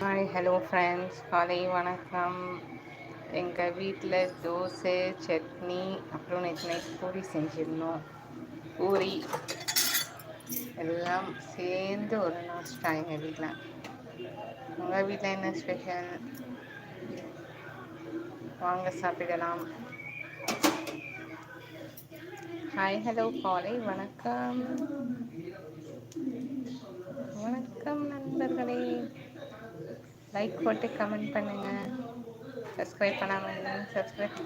Hi hello friends காலை வணக்கம். எங்கள் வீட்டில் தோசை சட்னி அப்புறம் நேற்று நைட் பூரி செஞ்சிருந்தோம். பூரி எல்லாம் சேர்ந்து ஒரு நாஸ்டா எங்கள் வீட்டில் உங்கள் வீட்டில் என்ன ஸ்பெஷல்? வாங்க சாப்பிடலாம். ஹாய் ஹலோ காலை வணக்கம். வணக்கம் நண்பர்களே. லைக் போட்டு கமெண்ட் பண்ணுங்க. சப்ஸ்கிரைப் பண்ணாமல் சப்ஸ்கிரைப்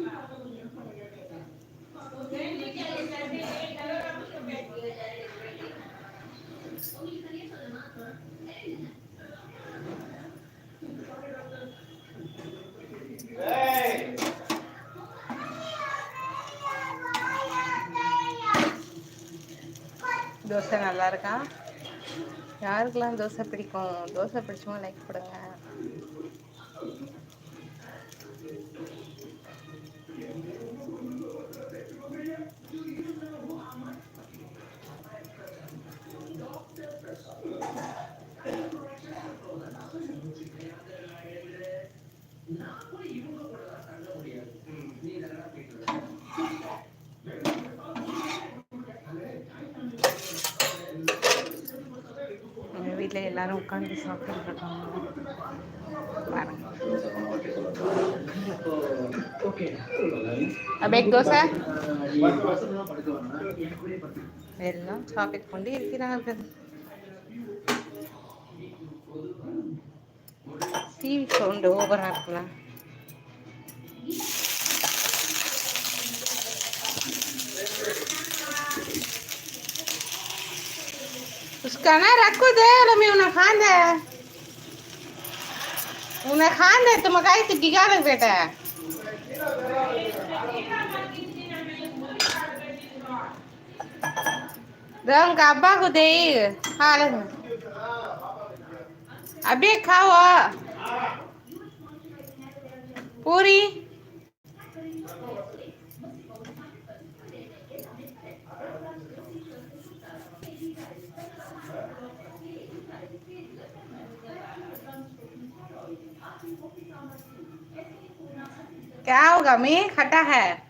தோசை நல்லா இருக்கா? யாருக்கெல்லாம் தோசை பிடிக்கும்? தோசை பிடிச்சவங்க லைக் போடுங்க எங்கள் வீட்டில் எல்லாரும் உட்காந்து சாப்பிட்டு இருக்காங்க பாருங்க. அபேக் தோசை. எல்லாம் சாப்பிட்டு கொண்டு இருக்கிறார்கள். டிவி சவுண்டு ஓவராக இருக்கலாம் उसका ना रखो दे रमी उन्हें खान दे उन्हें खान दे तुम कहीं तो गिगा लग बेटा दम काबा को दे हाल अभी खाओ पूरी क्या होगा मैं खटा है।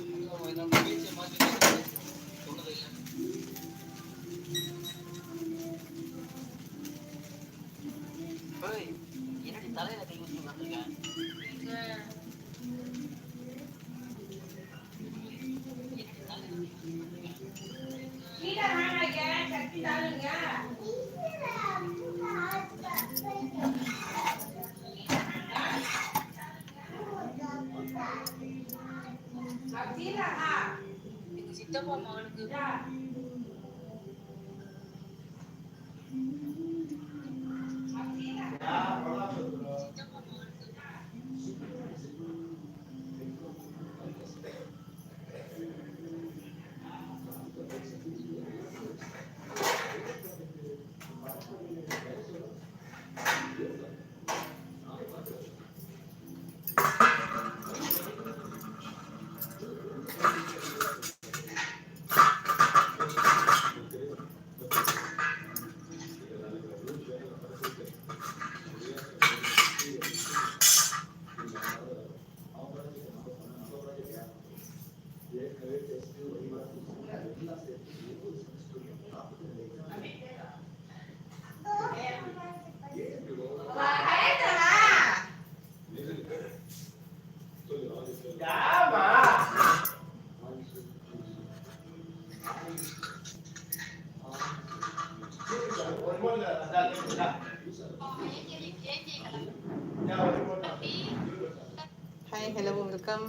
சித்தப்பா மகனுக்கு hi hello welcome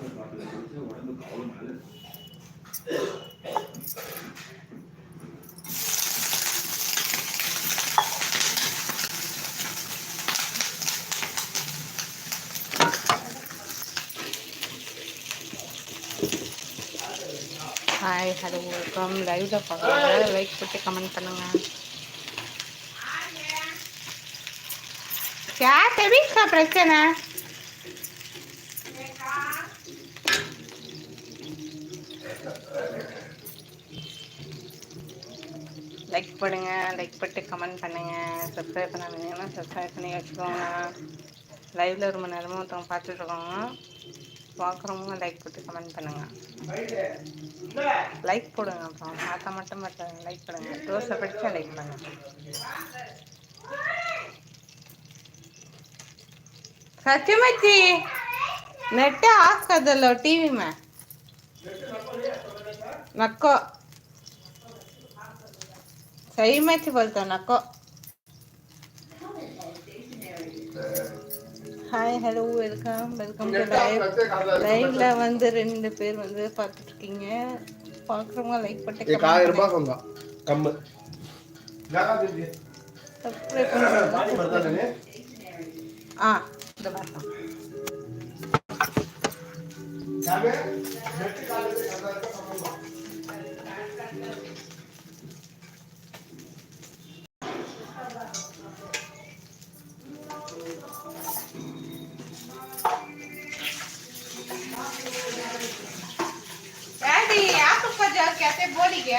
Hai, halo, welcome. Dari udah pakai like, putih, komen, tenangan. Ya, tapi kita presiden ya. Ah? பண்ணுங்கள் லைக் போட்டு கமெண்ட் பண்ணுங்கள் சப்ஸ்கிரைப் பண்ணாதீங்கன்னா சப்ஸ்கிரைப் பண்ணி வச்சுக்கோங்க. லைவில் ரொம்ப நேரமும் நேரமாக ஒருத்தவங்க பார்த்துட்ருக்கோங்க பார்க்குறவங்க லைக் போட்டு கமெண்ட் பண்ணுங்கள் லைக் போடுங்க அப்புறம் பார்த்தா மட்டும் பார்த்தாங்க. லைக் பண்ணுங்க. தோசை படித்தா லைக் பண்ணுங்கள் சத்தியமச்சி நெட்டே ஆஃப் கதல்லோ டிவி மே સહીમાંથી બોલતો નકો hi hello welcome welcome to live லைவ்ல வந்து ரெண்டு பேர் வந்து பார்த்துட்டு இருக்கீங்க பார்க்குறவங்க லைக் பண்ணி ஆயிரம் ரூபாய் சொந்தம் கம்மு. ஆ இந்த பார்த்தோம் ಮತ್ತೆ ಬೋಡಿಗೆ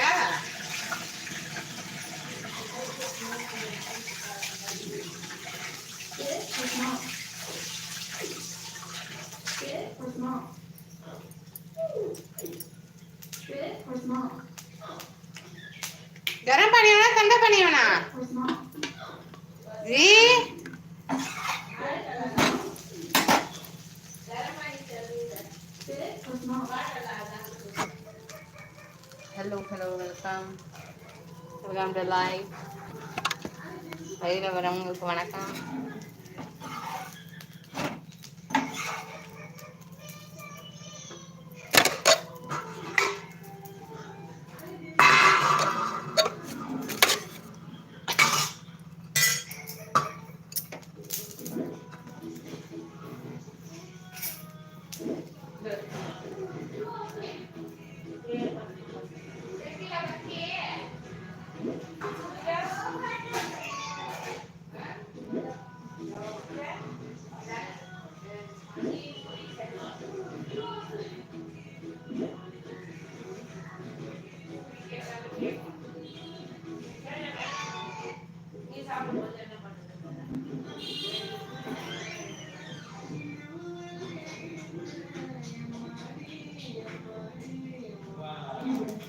ಗರಂ ಪಾನಿ ಅವನಾ ತಂಡ ಪಾನಿ ಅವನಾ ji hello, hello, welcome. Welcome to live. பயிரவரவங்களுக்கு வணக்கம் aquí.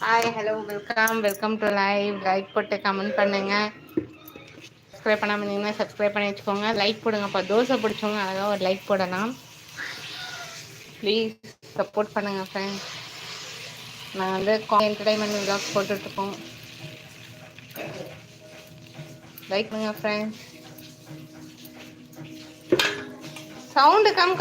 Hi hello welcome welcome to live like போட்டு கமெண்ட் பண்ணுங்க. சப்ஸ்கிரைப் பண்ணாமல் இருந்தீங்கன்னா சப்ஸ்கிரைப் பண்ணி வச்சுக்கோங்க. லைக் போடுங்கப்பா தோசை பிடிச்சவங்க அழகாக ஒரு லைக் போடலாம். ப்ளீஸ் சப்போர்ட் பண்ணுங்கள் ஃப்ரெண்ட் நான் வந்து என்டர்டைன்மெண்ட் விலாக்ஸ் போட்டுட்ருக்கோம். லைக் பண்ணுங்கள் ஃப்ரெண்ட் சவுண்டு கம்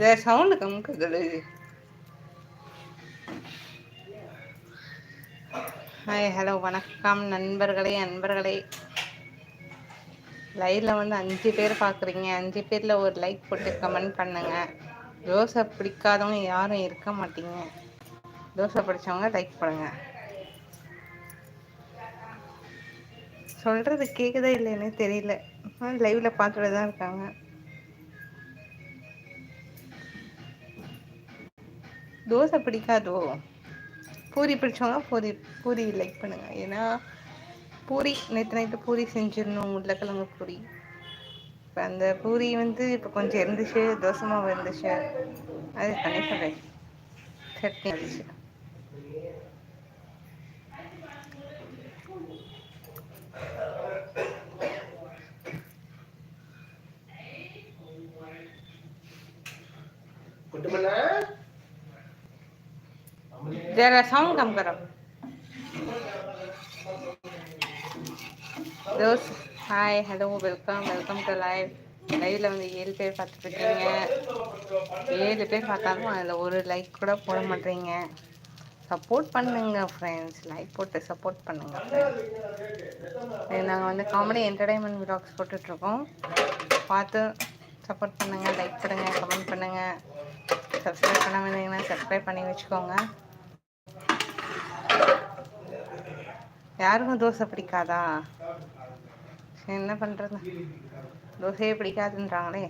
લે સાઉન્ડ કમ ஹாய் ஹலோ வணக்கம் நண்பர்களே நண்பர்களே லைவில் வந்து அஞ்சு பேர் பார்க்குறீங்க அஞ்சு பேரில் ஒரு லைக் போட்டு கமெண்ட் பண்ணுங்கள் தோசை பிடிக்காதவங்க யாரும் இருக்க மாட்டீங்க. தோசை பிடிச்சவங்க லைக் பண்ணுங்கள் சொல்கிறது கேட்குதா இல்லைன்னு தெரியல. லைவில் பார்த்துட்டு தான் இருக்காங்க. தோசை பிடிக்காதோ? பூரி பிடிச்சவங்க பூரி பூரி லைக் பண்ணுங்க. ஏன்னா பூரி நேற்று நைட்டு பூரி செஞ்சிடணும் உருளைக்கிழங்கு பூரி. இப்போ அந்த பூரி வந்து இப்போ கொஞ்சம் இருந்துச்சு தோசை மாவு இருந்துச்சு. அது பண்ணி சொல்கிறேன் சட்னி இருந்துச்சு. कुछ જરા સાઉન્ડ કામ કરો those hi hello welcome welcome to live லைவில் வந்து ஏழு பேர் பார்த்துட்ருக்கீங்க. ஏழு பேர் பார்த்தாலும் அதில் ஒரு லைக் கூட போட மாட்டேறீங்க சப்போர்ட் பண்ணுங்க ஃப்ரெண்ட்ஸ் லைக் போட்டு சப்போர்ட் பண்ணுங்க நாங்கள் வந்து காமெடி என்டர்டைன்மெண்ட் விலாக்ஸ் போட்டுட்ருக்கோம். பார்த்து சப்போர்ட் பண்ணுங்கள் லைக் பண்ணுங்கள் கமெண்ட் பண்ணுங்கள் சப்ஸ்கிரைப் பண்ண வேண்டிங்கன்னா சப்ஸ்கிரைப் பண்ணி வச்சுக்கோங்க. யாருக்கும் தோசை பிடிக்காதா? என்ன பண்ணுறது தோசையே பிடிக்காதுன்றாங்களே.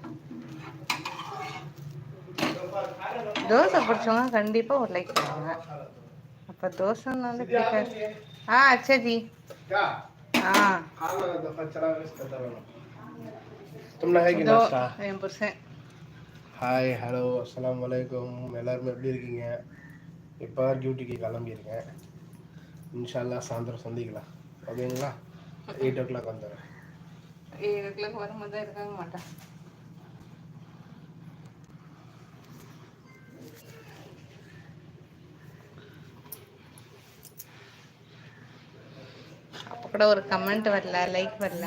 தோசை பிடிச்சவங்க கண்டிப்பாக ஒரு லைக் பண்ணுவாங்க. அப்போ தோசை வந்து பிடிக்காது. ஆ சரி. ஆ. என் புருஷன். ஹாய் ஹலோ அஸ்லாம் வலைக்கம் எல்லாருமே எப்படி இருக்கீங்க? இப்போ டியூட்டிக்கு கிளம்பியிருக்கேன். இன்ஷால்லா சாயந்தரம் சந்திக்கலாம். ஓகேங்களா? எயிட் ஓ கிளாக் வந்துடுறேன். ஏழு கிலோக்கு வரும்போது தான் இருக்காங்க மாட்டேன். அப்போ கூட ஒரு கமெண்ட் வரல லைக் வரல.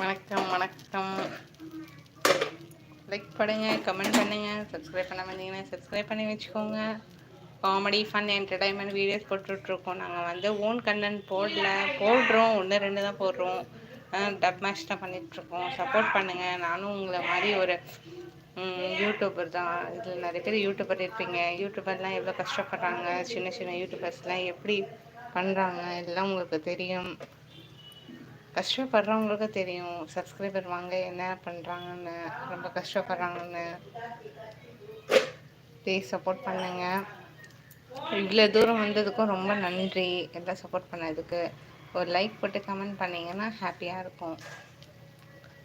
வணக்கம் வணக்கம். லைக் பண்ணுங்க கமெண்ட் பண்ணுங்க சப்ஸ்கிரைப் பண்ண வந்தீங்கன்னா சப்ஸ்கிரைப் பண்ணி வச்சுக்கோங்க. காமெடி ஃபன் என்டர்டைன்மெண்ட் வீடியோஸ் போட்டுட்ருக்கோம். நாங்கள் வந்து ஓன் கண்டென்ட் போடல. போடுறோம். ஒன்று ரெண்டு தான் போடுறோம். டப் மேட்ச் தான் பண்ணிகிட்ருக்கோம் சப்போர்ட் பண்ணுங்கள் நானும் உங்களை மாதிரி ஒரு யூடியூபர் தான். இதில் நிறைய பேர் யூடியூபர் இருப்பீங்க. யூடியூபர்லாம் எவ்வளோ கஷ்டப்படுறாங்க? சின்ன சின்ன யூடியூபர்ஸ்லாம் எப்படி பண்ணுறாங்க எல்லாம் உங்களுக்கு தெரியும். கஷ்டப்படுறவங்களுக்கு தெரியும். சப்ஸ்கிரைபர் வாங்க என்ன பண்ணுறாங்கன்னு ரொம்ப கஷ்டப்படுறாங்கன்னு. ப்ளீஸ் சப்போர்ட் பண்ணுங்க. இவ்வளோ தூரம் வந்ததுக்கும் ரொம்ப நன்றி. எல்லாம் சப்போர்ட் பண்ணதுக்கு. ஒரு லைக் போட்டு கமெண்ட் பண்ணீங்கன்னா ஹாப்பியாக இருக்கும்.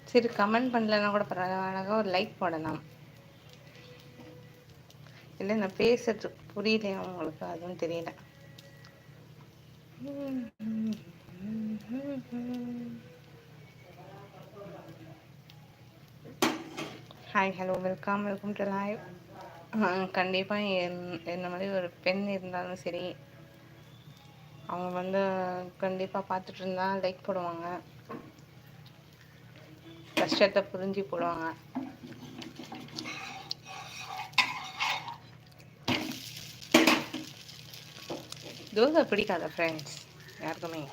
சரி கமெண்ட் பண்ணலன்னா கூட பரவாயில்ல. ஒரு லைக் போடலாம். இல்லை நான் பேசுறது புரியலையா உங்களுக்கு? அதுவும் தெரியல. Hi hello welcome welcome to live கண்டிப்பாக என் என்ன மாதிரி ஒரு பெண் இருந்தாலும் சரி அவங்க வந்து கண்டிப்பாக பார்த்துட்டு இருந்தா லைக் போடுவாங்க. கஷ்டத்தை புரிஞ்சு போடுவாங்க. தோசை பிடிக்காத ஃப்ரெண்ட்ஸ் யாருக்குமே.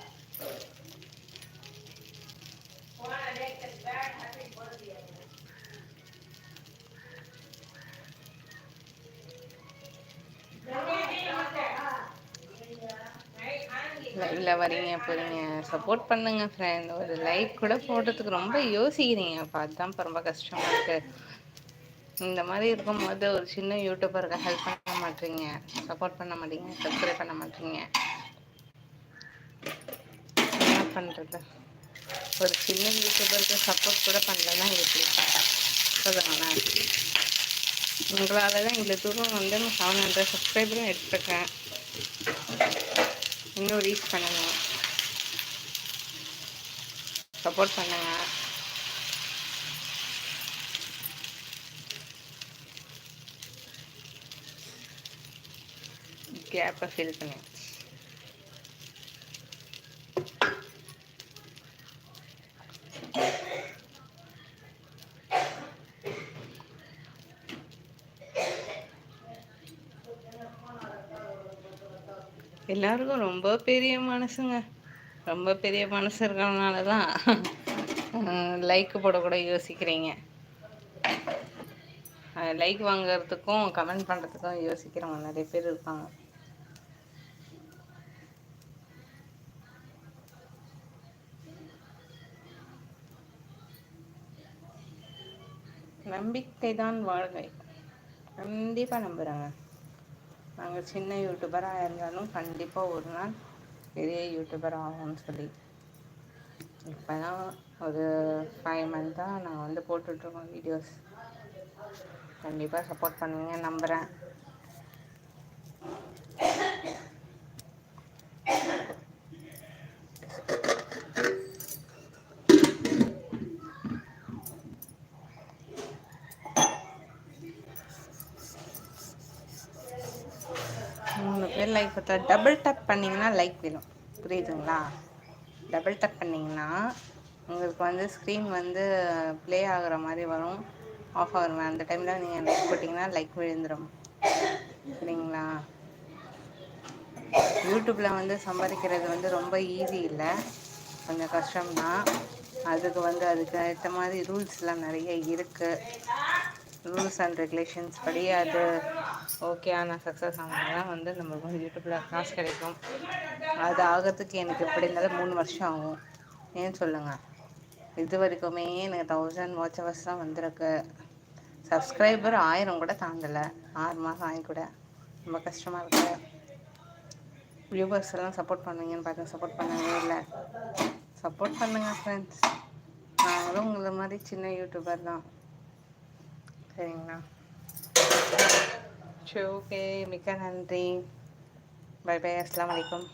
லைவ்ல வரீங்க போறீங்க. சப்போர்ட் பண்ணுங்க ஃப்ரெண்ட் ஒரு லைக் கூட போடுறதுக்கு ரொம்ப யோசிக்கிறீங்க. அப்போ அதுதான் ரொம்ப கஷ்டமா இருக்கு. இந்த மாதிரி இருக்கும்போது ஒரு சின்ன யூடியூபருக்கு ஹெல்ப் பண்ண மாட்டீங்க. சப்போர்ட் பண்ண மாட்டீங்க சப்ஸ்கிரைப் பண்ண மாட்டீங்க. பண்ணுறது ஒரு சின்ன யூடியூபருக்கு சப்போர்ட் கூட பண்ணலன்னா எப்படி சொல்லுங்களேன் உங்களால் தான் இவ்வளோ தூரம் வந்து செவன் ஹண்ட்ரட் சப்ஸ்கிரைபரும் எடுத்துருக்கேன். இன்னும் ரீச் பண்ணணும். சப்போர்ட் பண்ணுங்க. கேப்பை ஃபில் பண்ணுங்கள் எல்லாருக்கும் ரொம்ப பெரிய மனசுங்க. ரொம்ப பெரிய மனசு இருக்கிறதுனால தான் லைக் போடக்கூட யோசிக்கிறீங்க. லைக் வாங்குறதுக்கும் கமெண்ட் பண்ணுறதுக்கும் யோசிக்கிறவங்க நிறைய பேர் இருக்காங்க நம்பிக்கை தான் வாழ்க்கை. கண்டிப்பாக நம்புகிறாங்க நாங்கள் சின்ன யூடியூபராக இருந்தாலும் கண்டிப்பாக ஒரு நாள் பெரிய யூடியூபர் ஆகும்னு சொல்லி. இப்போ தான் ஒரு ஃபைவ் மந்த்தாக நாங்கள் வந்து போட்டுட்ருக்கோம் வீடியோஸ் கண்டிப்பாக சப்போர்ட் பண்ணுவீங்க நம்புகிறேன் பெல் ஐக்கத்தை டபுள் டப் பண்ணிங்கன்னா லைக் விழும் புரியுதுங்களா? டபுள் டப் பண்ணிங்கன்னா உங்களுக்கு வந்து ஸ்க்ரீன் வந்து ப்ளே ஆகுற மாதிரி வரும். ஆஃப் ஆகிற அந்த டைமில் நீங்கள் லைக் போட்டிங்கன்னா லைக் விழுந்துடும் சரிங்களா? யூடியூப்பில் வந்து சம்பாதிக்கிறது வந்து ரொம்ப ஈஸி இல்லை. கொஞ்சம் கஷ்டம்தான். அதுக்கு வந்து அதுக்கு ஏற்ற மாதிரி ரூல்ஸ்லாம் நிறைய இருக்குது ரூல்ஸ் அண்ட் ரெகுலேஷன்ஸ் படி அது ஓகே ஆனால் சக்ஸஸ் ஆனால் தான் வந்து நம்மளுக்கு வந்து யூடியூப்பில் காசு கிடைக்கும். அது ஆகிறதுக்கு எனக்கு எப்படி இருந்தாலும் மூணு வருஷம் ஆகும். ஏன் சொல்லுங்கள் இது வரைக்குமே எனக்கு தௌசண்ட் வாட்ச் ஹவர்ஸ் தான் வந்திருக்கு. சப்ஸ்கிரைபர் ஆயிரம் கூட தாண்டலை ஆறு மாதம் ஆகி கூட. ரொம்ப கஷ்டமாக இருக்கு. வியூவர்ஸ் எல்லாம் சப்போர்ட் பண்ணுவீங்கன்னு பார்த்து சப்போர்ட் பண்ணவே இல்லை. சப்போர்ட் பண்ணுங்கள் ஃப்ரெண்ட்ஸ் நாங்களும் உங்களை மாதிரி சின்ன யூடியூபர் தான். சரிங்களா சரி ஓகே மிக்க நன்றி பை பை அஸ்லாம் வலைக்கம்